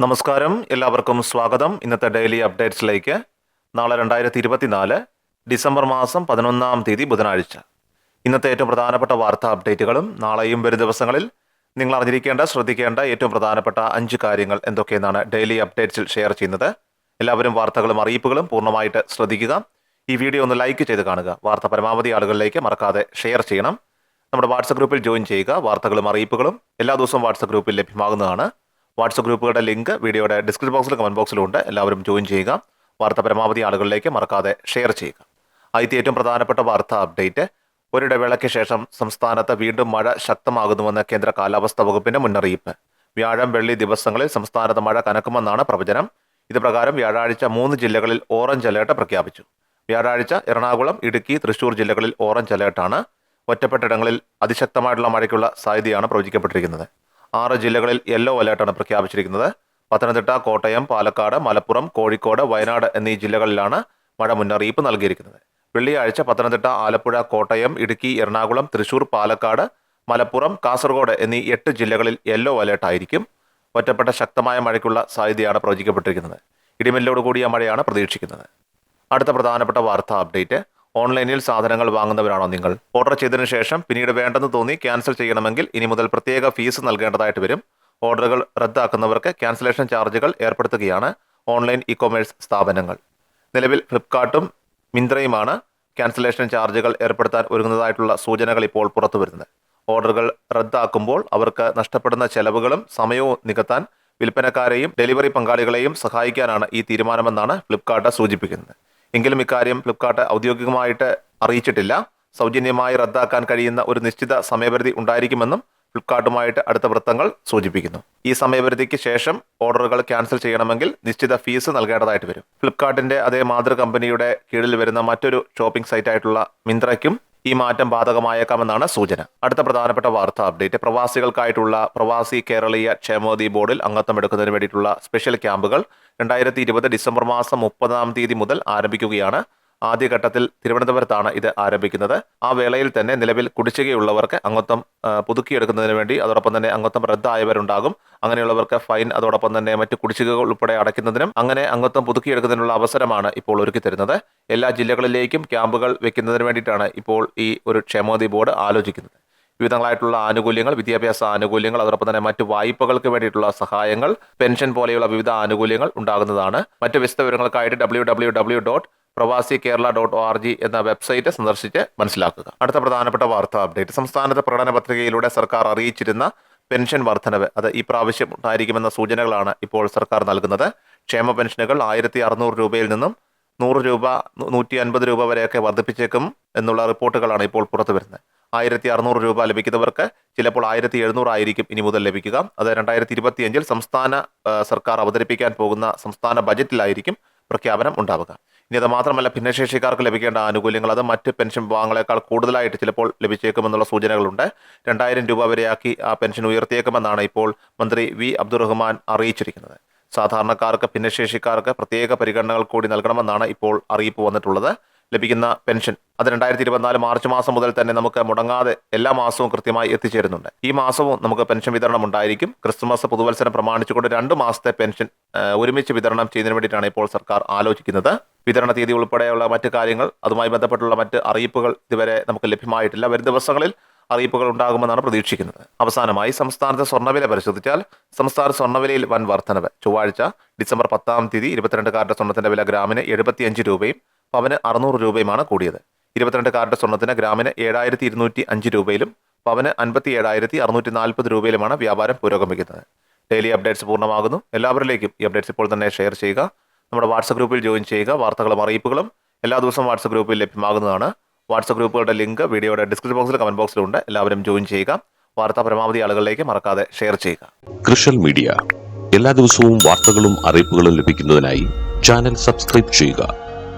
നമസ്കാരം. എല്ലാവർക്കും സ്വാഗതം. ഇന്നത്തെ ഡെയിലി അപ്ഡേറ്റ്സിലേക്ക്. നാളെ രണ്ടായിരത്തി ഇരുപത്തിനാല് ഡിസംബർ മാസം പതിനൊന്നാം തീയതി ബുധനാഴ്ച. ഇന്നത്തെ ഏറ്റവും പ്രധാനപ്പെട്ട വാർത്താ അപ്ഡേറ്റുകളും നാളെയും വരും ദിവസങ്ങളിൽ നിങ്ങൾ അറിഞ്ഞിരിക്കേണ്ട ശ്രദ്ധിക്കേണ്ട ഏറ്റവും പ്രധാനപ്പെട്ട അഞ്ച് കാര്യങ്ങൾ എന്തൊക്കെയെന്നാണ് ഡെയിലി അപ്ഡേറ്റ്സിൽ ഷെയർ ചെയ്യുന്നത്. എല്ലാവരും വാർത്തകളും അറിയിപ്പുകളും പൂർണമായിട്ട് ശ്രദ്ധിക്കുക. ഈ വീഡിയോ ഒന്ന് ലൈക്ക് ചെയ്ത് കാണുക. വാർത്ത പരമാവധി ആളുകളിലേക്ക് മറക്കാതെ ഷെയർ ചെയ്യണം. നമ്മുടെ വാട്സപ്പ് ഗ്രൂപ്പിൽ ജോയിൻ ചെയ്യുക. വാർത്തകളും അറിയിപ്പുകളും എല്ലാ ദിവസവും വാട്സപ്പ് ഗ്രൂപ്പിൽ ലഭ്യമാകുന്നതാണ്. വാട്സപ്പ് ഗ്രൂപ്പുകളുടെ ലിങ്ക് വീഡിയോയുടെ ഡിസ്ക്രിപ്ഷൻ ബോക്സിലും കമന്റ് ബോക്സിലും ഉണ്ട്. എല്ലാവരും ജോയിൻ ചെയ്യുക. വാർത്ത പരമാവധി ആളുകളിലേക്ക് മറക്കാതെ ഷെയർ ചെയ്യുക. ആദ്യത്തെ ഏറ്റവും പ്രധാനപ്പെട്ട വാർത്ത അപ്ഡേറ്റ്. ഒരിടവേളയ്ക്ക് ശേഷം സംസ്ഥാനത്ത് വീണ്ടും മഴ ശക്തമാകുന്നുവെന്ന് കേന്ദ്ര കാലാവസ്ഥാ വകുപ്പിന്റെ മുന്നറിയിപ്പ്. വ്യാഴം വെള്ളി ദിവസങ്ങളിൽ സംസ്ഥാനത്ത് മഴ കനക്കുമെന്നാണ് പ്രവചനം. ഇത് പ്രകാരം വ്യാഴാഴ്ച മൂന്ന് ജില്ലകളിൽ ഓറഞ്ച് അലേർട്ട് പ്രഖ്യാപിച്ചു. വ്യാഴാഴ്ച എറണാകുളം ഇടുക്കി തൃശൂർ ജില്ലകളിൽ ഓറഞ്ച് അലേർട്ടാണ്. ഒറ്റപ്പെട്ടിടങ്ങളിൽ അതിശക്തമായിട്ടുള്ള മഴയ്ക്കുള്ള സാധ്യതയാണ് പ്രവചിക്കപ്പെട്ടിരിക്കുന്നത്. ആറ് ജില്ലകളിൽ യെല്ലോ അലേർട്ടാണ് പ്രഖ്യാപിച്ചിരിക്കുന്നത്. പത്തനംതിട്ട കോട്ടയം പാലക്കാട് മലപ്പുറം കോഴിക്കോട് വയനാട് എന്നീ ജില്ലകളിലാണ് മഴ മുന്നറിയിപ്പ് നൽകിയിരിക്കുന്നത്. വെള്ളിയാഴ്ച പത്തനംതിട്ട ആലപ്പുഴ കോട്ടയം ഇടുക്കി എറണാകുളം തൃശൂർ പാലക്കാട് മലപ്പുറം കാസർഗോഡ് എന്നീ എട്ട് ജില്ലകളിൽ യെല്ലോ അലേർട്ടായിരിക്കും ഒറ്റപ്പെട്ട ശക്തമായ മഴയ്ക്കുള്ള സാധ്യതയാണ് പ്രവചിക്കപ്പെട്ടിരിക്കുന്നത്. ഇടിമിന്നലോട് കൂടിയ മഴയാണ് പ്രതീക്ഷിക്കുന്നത്. അടുത്ത പ്രധാനപ്പെട്ട വാർത്താ അപ്ഡേറ്റ്. ഓൺലൈനിൽ സാധനങ്ങൾ വാങ്ങുന്നവരാണോ നിങ്ങൾ? ഓർഡർ ചെയ്തതിനു ശേഷം പിന്നീട് വേണ്ടെന്ന് തോന്നി ക്യാൻസൽ ചെയ്യണമെങ്കിൽ ഇനി മുതൽ പ്രത്യേക ഫീസ് നൽകേണ്ടതായിട്ട് വരും. ഓർഡറുകൾ റദ്ദാക്കുന്നവർക്ക് ക്യാൻസലേഷൻ ചാർജുകൾ ഏർപ്പെടുത്തുകയാണ് ഓൺലൈൻ ഇ കൊമേഴ്സ് സ്ഥാപനങ്ങൾ. നിലവിൽ ഫ്ലിപ്കാർട്ടും മിന്ത്രയുമാണ് ക്യാൻസലേഷൻ ചാർജുകൾ ഏർപ്പെടുത്താൻ ഒരുങ്ങുന്നതായിട്ടുള്ള സൂചനകൾ ഇപ്പോൾ പുറത്തു വരുന്നത്. ഓർഡറുകൾ റദ്ദാക്കുമ്പോൾ അവർക്ക് നഷ്ടപ്പെടുന്ന ചെലവുകളും സമയവും നികത്താൻ വിൽപ്പനക്കാരെയും ഡെലിവറി പങ്കാളികളെയും സഹായിക്കാനാണ് ഈ തീരുമാനമെന്നാണ് ഫ്ലിപ്കാർട്ട് സൂചിപ്പിക്കുന്നത്. എങ്കിലും ഇക്കാര്യം ഫ്ലിപ്കാർട്ട് ഔദ്യോഗികമായിട്ട് അറിയിച്ചിട്ടില്ല. സൗജന്യമായി റദ്ദാക്കാൻ കഴിയുന്ന ഒരു നിശ്ചിത സമയപരിധി ഉണ്ടായിരിക്കുമെന്നും ഫ്ലിപ്കാർട്ടുമായിട്ട് അടുത്ത വൃത്തങ്ങൾ സൂചിപ്പിക്കുന്നു. ഈ സമയപരിധിക്ക് ശേഷം ഓർഡറുകൾ ക്യാൻസൽ ചെയ്യണമെങ്കിൽ നിശ്ചിത ഫീസ് നൽകേണ്ടതായിട്ട് വരും. ഫ്ലിപ്കാർട്ടിന്റെ അതേ മാതൃ കമ്പനിയുടെ കീഴിൽ വരുന്ന മറ്റൊരു ഷോപ്പിംഗ് സൈറ്റായിട്ടുള്ള മിന്ത്രയ്ക്കും ഈ മാറ്റം ബാധകമായേക്കാമെന്നാണ് സൂചന. അടുത്ത പ്രധാനപ്പെട്ട വാർത്താ അപ്ഡേറ്റ്. പ്രവാസികൾക്കായിട്ടുള്ള പ്രവാസി കേരളീയ ക്ഷേമോദി ബോർഡിൽ അംഗത്വം എടുക്കുന്നതിന് വേണ്ടിയിട്ടുള്ള സ്പെഷ്യൽ ക്യാമ്പുകൾ രണ്ടായിരത്തി ഇരുപത് ഡിസംബർ മാസം മുപ്പതാം തീയതി മുതൽ ആരംഭിക്കുകയാണ്. ആദ്യഘട്ടത്തിൽ തിരുവനന്തപുരത്താണ് ഇത് ആരംഭിക്കുന്നത്. ആ വേളയിൽ തന്നെ നിലവിൽ കുടിശ്ശികയുള്ളവർക്ക് അംഗത്വം പുതുക്കിയെടുക്കുന്നതിന് വേണ്ടി അതോടൊപ്പം തന്നെ അംഗത്വം റദ്ദായവരുണ്ടാകും. അങ്ങനെയുള്ളവർക്ക് ഫൈൻ അതോടൊപ്പം തന്നെ മറ്റ് കുടിശ്ശികകൾ ഉൾപ്പെടെ അടയ്ക്കുന്നതിനും അങ്ങനെ അംഗത്വം പുതുക്കിയെടുക്കുന്നതിനുള്ള അവസരമാണ് ഇപ്പോൾ ഒരുക്കി തരുന്നത്. എല്ലാ ജില്ലകളിലേക്കും ക്യാമ്പുകൾ വെക്കുന്നതിന് വേണ്ടിയിട്ടാണ് ഇപ്പോൾ ഈ ഒരു ക്ഷേമോദി ബോർഡ് ആലോചിക്കുന്നത്. വിവിധങ്ങളായിട്ടുള്ള ആനുകൂല്യങ്ങൾ വിദ്യാഭ്യാസ ആനുകൂല്യങ്ങൾ അതോടൊപ്പം തന്നെ മറ്റ് വായ്പകൾക്ക് വേണ്ടിയിട്ടുള്ള സഹായങ്ങൾ പെൻഷൻ പോലെയുള്ള വിവിധ ആനുകൂല്യങ്ങൾ ഉണ്ടാകുന്നതാണ്. മറ്റ് വിശദ വിവരങ്ങൾക്കായിട്ട് W W W dot Pravasi Kerala dot O R G എന്ന വെബ്സൈറ്റ് സന്ദർശിച്ച് മനസ്സിലാക്കുക. അടുത്ത പ്രധാനപ്പെട്ട വാർത്താ അപ്ഡേറ്റ്. സംസ്ഥാനത്തെ പ്രകടന പത്രികയിലൂടെ സർക്കാർ അറിയിച്ചിരുന്ന പെൻഷൻ വർധനവ് അത് ഈ പ്രാവശ്യം ഉണ്ടായിരിക്കുമെന്ന സൂചനകളാണ് ഇപ്പോൾ സർക്കാർ നൽകുന്നത്. ക്ഷേമ പെൻഷനുകൾ ആയിരത്തി അറുന്നൂറ് രൂപയിൽ നിന്നും നൂറ് രൂപ നൂറ്റി അൻപത് രൂപ വരെയൊക്കെ വർദ്ധിപ്പിച്ചേക്കും എന്നുള്ള റിപ്പോർട്ടുകളാണ് ഇപ്പോൾ പുറത്തു വരുന്നത് ആയിരത്തി അറുന്നൂറ് രൂപ ലഭിക്കുന്നവർക്ക് ചിലപ്പോൾ ആയിരത്തി എഴുന്നൂറായിരിക്കും ഇനി മുതൽ ലഭിക്കുക. അത് രണ്ടായിരത്തി ഇരുപത്തിയഞ്ചിൽ സംസ്ഥാന സർക്കാർ അവതരിപ്പിക്കാൻ പോകുന്ന സംസ്ഥാന ബജറ്റിലായിരിക്കും പ്രഖ്യാപനം ഉണ്ടാവുക. ഇനി അത് മാത്രമല്ല ഭിന്നശേഷിക്കാർക്ക് ലഭിക്കേണ്ട ആനുകൂല്യങ്ങൾ അത് മറ്റ് പെൻഷൻ വിഭാഗങ്ങളെക്കാൾ കൂടുതലായിട്ട് ചിലപ്പോൾ ലഭിച്ചേക്കുമെന്നുള്ള സൂചനകളുണ്ട്. രണ്ടായിരം രൂപ വരെയാക്കി ആ പെൻഷൻ ഉയർത്തിയേക്കുമെന്നാണ് ഇപ്പോൾ മന്ത്രി വി. അബ്ദുറഹ്മാൻ അറിയിച്ചിരിക്കുന്നത്. സാധാരണക്കാർക്ക് ഭിന്നശേഷിക്കാർക്ക് പ്രത്യേക പരിഗണനകൾ കൂടി നൽകണമെന്നാണ് ഇപ്പോൾ അറിയിപ്പ് വന്നിട്ടുള്ളത്. ലഭിക്കുന്ന പെൻഷൻ. അത് രണ്ടായിരത്തി ഇരുപത്തിനാല് മാർച്ച് മാസം മുതൽ തന്നെ നമുക്ക് മുടങ്ങാതെ എല്ലാ മാസവും കൃത്യമായി എത്തിച്ചേരുന്നുണ്ട്. ഈ മാസവും നമുക്ക് പെൻഷൻ വിതരണം ഉണ്ടായിരിക്കും. ക്രിസ്തുമസ് പുതുവത്സരം പ്രമാണിച്ചുകൊണ്ട് രണ്ട് മാസത്തെ പെൻഷൻ ഒരുമിച്ച് വിതരണം ചെയ്യുന്നതിന് വേണ്ടിയിട്ടാണ് ഇപ്പോൾ സർക്കാർ ആലോചിക്കുന്നത്. വിതരണ തീയതി ഉൾപ്പെടെയുള്ള മറ്റ് കാര്യങ്ങൾ അതുമായി ബന്ധപ്പെട്ടുള്ള മറ്റ് അറിയിപ്പുകൾ ഇതുവരെ നമുക്ക് ലഭ്യമായിട്ടില്ല. വരും ദിവസങ്ങളിൽ അറിയിപ്പുകൾ ഉണ്ടാകുമെന്നാണ് പ്രതീക്ഷിക്കുന്നത്. അവസാനമായി സംസ്ഥാനത്തെ സ്വർണവില പരിശോധിച്ചാൽ സംസ്ഥാന സ്വർണവിലയിൽ വൻ വർധനവ്. ചൊവ്വാഴ്ച ഡിസംബർ പത്താം തീയതി ഇരുപത്തിരണ്ട് കാരുടെ സ്വർണത്തിന്റെ വില ഗ്രാമിന് എഴുപത്തിയഞ്ച് രൂപയും പവന് അറുന്നൂറ് രൂപയുമാണ് കൂടിയത്. ഇരുപത്തിരണ്ട് കാരറ്റ് സ്വർണത്തിന് ഗ്രാമിന് ഏഴായിരത്തി ഇരുന്നൂറ്റി അഞ്ച് രൂപയിലും പവന് അൻപത്തി ഏഴായിരത്തി അറുന്നൂറ്റി നാൽപ്പത് രൂപയിലുമാണ് വ്യാപാരം പുരോഗമിക്കുന്നത്. ഡെയിലി അപ്ഡേറ്റ്സ് പൂർണമാകുന്നു. എല്ലാവരിലേക്കും ഈ അപ്ഡേറ്റ്സ് ഇപ്പോൾ തന്നെ ഷെയർ ചെയ്യുക. നമ്മുടെ വാട്സപ്പ് ഗ്രൂപ്പിൽ ജോയിൻ ചെയ്യുക. വാർത്തകളും അറിയിപ്പുകളും എല്ലാ ദിവസവും വാട്സപ്പ് ഗ്രൂപ്പിൽ ലഭ്യമാകുന്നതാണ്. വാട്സപ്പ് ഗ്രൂപ്പുകളുടെ ലിങ്ക് വീഡിയോയുടെ ഡിസ്ക്രിപ്ഷൻ ബോക്സിൽ കമന്റ് ബോക്സിലുണ്ട് എല്ലാവരും ജോയിൻ ചെയ്യുക. വാർത്ത പരമാവധി ആളുകളിലേക്ക് മറക്കാതെ ഷെയർ ചെയ്യുക. കൃഷൽ മീഡിയ എല്ലാ ദിവസവും വാർത്തകളും അറിയിപ്പുകളും ലഭിക്കുന്നതിനായി ചാനൽ സബ്സ്ക്രൈബ് ചെയ്യുക.